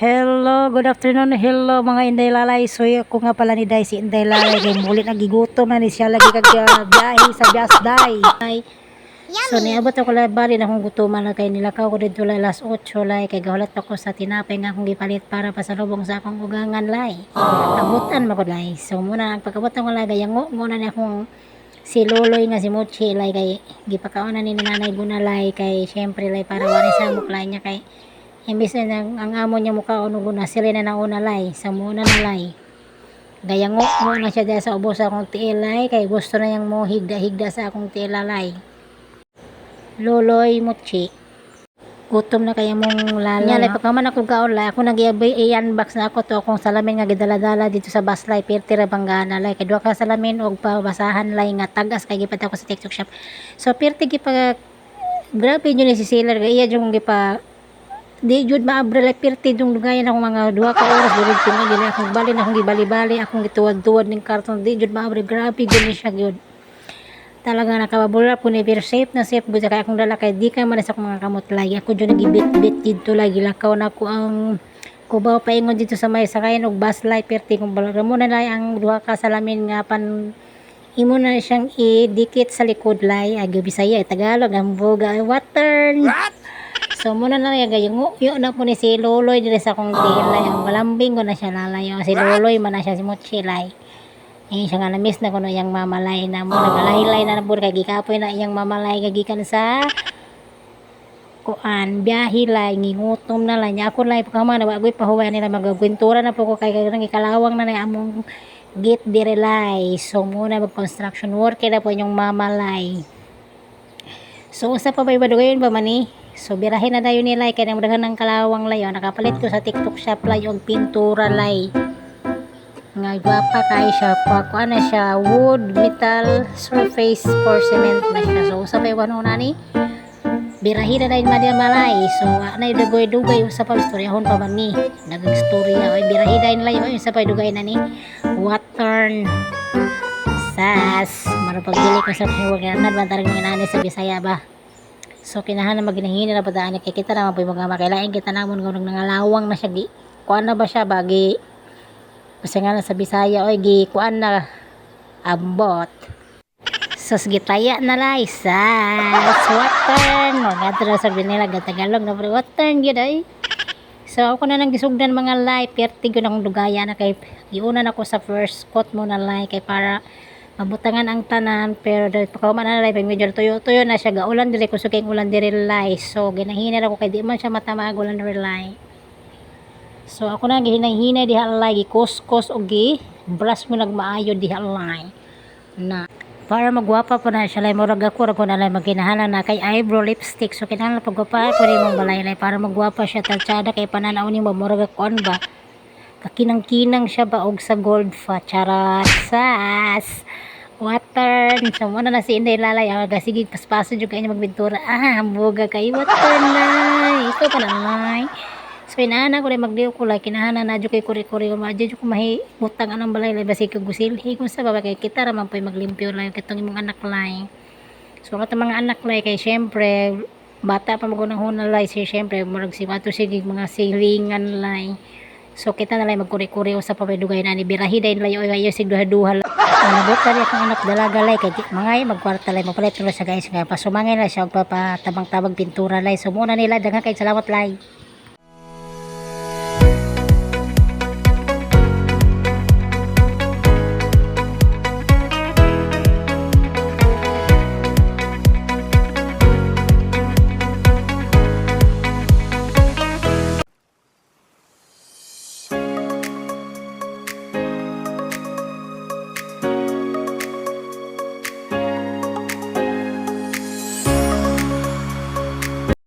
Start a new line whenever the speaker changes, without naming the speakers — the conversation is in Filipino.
Hello, good afternoon. Hello mga Inday Lalay. So ako nga pala ni Day si Inday Lalay. Kay muli nagigutom na ni siya lagi kag ah, biyahe sa Biasday. Ay, So niabot ako labari na kung gutuman na kay nilakaw ko dito lay alas 8 lay kay gahulat ako sa tinapay nga akong gipalit para pasalubong sa akong ugangan lay. Abutan mo ko lay. So muna ang pagkabutan ko lay gayango muna ni akong si Loloy nga si Mochi lay kay gipakauna ni nanay gunalay kay syempre lay para wari sa muklay niya kay imbis na ang, ang amo niya mukha ano guna sila na nauna lay sa muna na lay. Gayango mo na siya dahil sa ubos sa akong tiilay kay gusto na yang mo higda-higda sa akong tiilalay Loloy Mochi gutom na kaya mong lala. Nya lay pagkaman ako gaon lay. Ako nag i-unbox na ako to akong salamin nga gidala-dala dito sa bus lay pirti ra banggana lay. Kay duha ka salamin og pabasahan lay nga tagas kay gipat ako sa TikTok shop. So pirti gipa grabe yun ni si Sailor. Iya yung gipa di jud maabre like pirti dung dugayan ako mga duha ka oras dili tingin dili akong bali na akong gibali-bali akong gituwad-tuwad ning karton. Di jud maabre grabe gyud ni siya gyud talaga nakababula po ni pero safe na safe gud kay akong dala kay di ka man sa akong mga kamot lagi. Ako jud nagibit-bit dito lagi lakaw na ko ang kubaw paingon dito sa may sakayan og bus light pirti kung balaga mo na lang ang duha ka salamin nga pan imo na siyang idikit sa likod lay agi bisaya tagalog ang boga water So muna na yung gayong yun na po ni si Loloy dito sa kong tilay. Ang malambing ko na siya lalayo. Si Loloy man na siya si Mochilay. Eh siya nga na-miss na ko no yung mamalay na mo. Nagalaylay na na po kay gikapoy na iyang mamalay kagikan sa kuan biyahe lay ngingutom na lang ako lay pagkama na bagoy pahuway nila magagwintura na po ko kay kay ikalawang na na among gate dire lay so muna mag construction worker na po yung mamalay So, usa pa ba iba dugayon ba mani? So, birahin na dayon nila kay nang daghan ng kalawang layo. Nakapalit ko sa TikTok shop lay og pintura lay. Nga gwapa kay siya. Kuha na siya wood, metal, surface for cement na siya. So, usa pa iba na ni? Birahin na dayon madi malay. So, na yung dugay-dugay usa pa istoryahon pa man ni. Dagang istorya. Oy, birahin dayon layo. Usa pa dugay na ni. Water sas marapagdili ko sa hiwaganad bantarang mga nanay sa Bisaya ba so kinahan na maginahini na padaan kay kita yung mga makailain kita namon kung nangalawang na siya gi kuan na ba siya bagi kasi nga na sa Bisaya oy gi kuan na ambot. So gitaya na lay sas water no gato na sabi nila gatagalog na water gyud ay? So ako na nang gisugdan mga live, perti ko na akong dugaya na kay iunan ako sa first coat mo na live kay para mabutangan ang tanan pero dahil pagkauman na live medyo tuyo-tuyo na siya gaulan dili ko sugay ulan diri live so ginahinay ako kay di man siya matamag ulan diri live so ako na gihinay-hinay diha live gikuskus og gi brush mo nagmaayo diha live na para magwapa pa na siya lay murag ako ko na lay magkinahalan na kay eyebrow lipstick. So kinahanglan pagwapa ko rin mong balay lay para magwapa siya tatsada kay pananaw ni mo murag ako ano ba? Kakinang-kinang siya ba og sa gold fa? Charat sas water. So mo na na si Inday Lalay aga sige paspaso jud kay magbintura. Ah buga kay water na ikaw pa na lay so inaana ko rin magdiyo ko lay kinahana na jud kay kuri-kuri. Ko madyo jud ko mahi butang anong balay lay basi kag gusilhi kung sa baba kay kita ra man pay maglimpyo lay katong imong anak lay. So kato mga anak lay kay syempre bata pa magunang hunalay si syempre murag si wato sige mga silingan lay. So kita na lang magkuri-kuri sa papadugay na ni birahi dahil layo ayo sig duha-duha. Ano bot kali akong anak dalaga lay kay di- mga ay magkwarta lay mapalit tuloy sa guys nga pasumangin na siya og papatabang-tabang pintura lay. So muna nila daghang kay salamat lay.